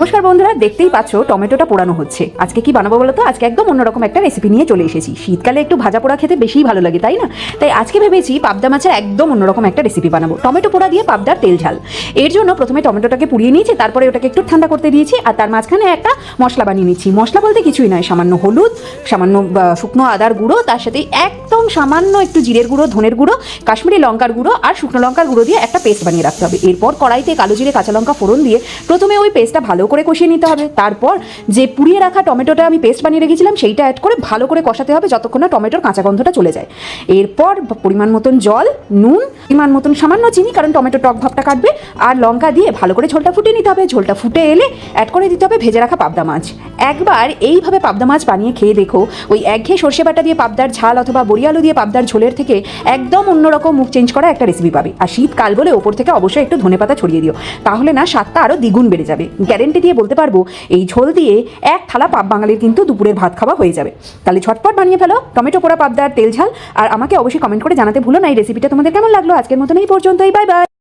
নমস্কার বন্ধুরা, দেখতেই পাচ্ছ টমেটোটা পোড়ানো হচ্ছে। আজকে কি বানাবো বলো তো? আজকে একদম অন্যরকম একটা রেসিপি নিয়ে চলে এসেছি। শীতকালে একটু ভাজা পোড়া খেতে বেশিই ভালো লাগে, তাই না? তাই আজকে ভেবেছি পাবদা মাছের একদম অন্যরকম একটা রেসিপি বানাবো। টমেটো পোড়া দিয়ে পাবদার তেল ঝাল। এর জন্য প্রথমে টমেটোটাকে পুড়িয়ে নিয়েছি, তারপরে ওটাকে একটু ঠান্ডা করতে দিয়েছি, আর তার মাঝখানে একটা মশলা বানিয়ে নিচ্ছি। মশলা বলতে কিছুই নয়, সামান্য হলুদ, সামান্য শুকনো আদার গুঁড়ো, তার সাথে একদম সামান্য একটু জিরের গুঁড়ো, ধনের গুঁড়ো, কাশ্মীরি লঙ্কার গুঁড়ো, আর শুকনো লঙ্কার গুঁড়ো দিয়ে একটা পেস্ট বানিয়ে রাখতে হবে। এরপর কড়াইতে কালো জিরে, কাঁচা লঙ্কা ফোড়ন দিয়ে প্রথমে ওই পেস্টটা ভালো করে কষিয়ে নিতে হবে। তারপর যে পুড়িয়ে রাখা টমেটোটা আমি পেস্ট বানিয়ে রেখেছিলাম, সেইটা অ্যাড করে ভালো করে কষাতে হবে যতক্ষণ না টমেটোর কাঁচা গন্ধটা চলে যায়। এরপর পরিমাণ মতন জল, নুন পরিমাণ মতন সামান্য চিনি, কারণ টমেটো টক ভাবটা কাটবে। আর লঙ্কা দিয়ে ভালো করে ঝোলটা ফুটিয়ে নিতে হবে। ঝোলটা ফুটে এলে অ্যাড করে দিতে হবে ভেজে রাখা পাবদা মাছ। একবার এইভাবে পাবদা মাছ বানিয়ে খেয়ে দেখো, ওই একঘেয়ে সর্ষে বাটা দিয়ে পাবদার ঝাল অথবা বড়ি আলু দিয়ে পাবদার ঝোলের থেকে একদম অন্যরকম মুখ চেঞ্জ করা একটা রেসিপি পাবে। আর শীতকাল বলে ওপর থেকে অবশ্যই একটু ধনেপাতা ছড়িয়ে দিও। তাহলে না স্বাদটা আরও দ্বিগুণ বেড়ে যাবে। গ্যারেন্টি দিয়ে বলতে পারব, এই ঝোল দিয়ে এক থালা পাব বাঙালির কিন্তু দুপুরের ভাত খাওয়া হয়ে যাবে। তাহলে ঝটপট বানিয়ে ফেলো। টমেটো পোড়া পাবদার তেল ঝাল। আর আমাকে অবশ্যই কমেন্ট করে জানাতে ভুলো না এই রেসিপিটা তোমাদের কেমন লাগল? আজকের মতন এই পর্যন্তই বাই বাই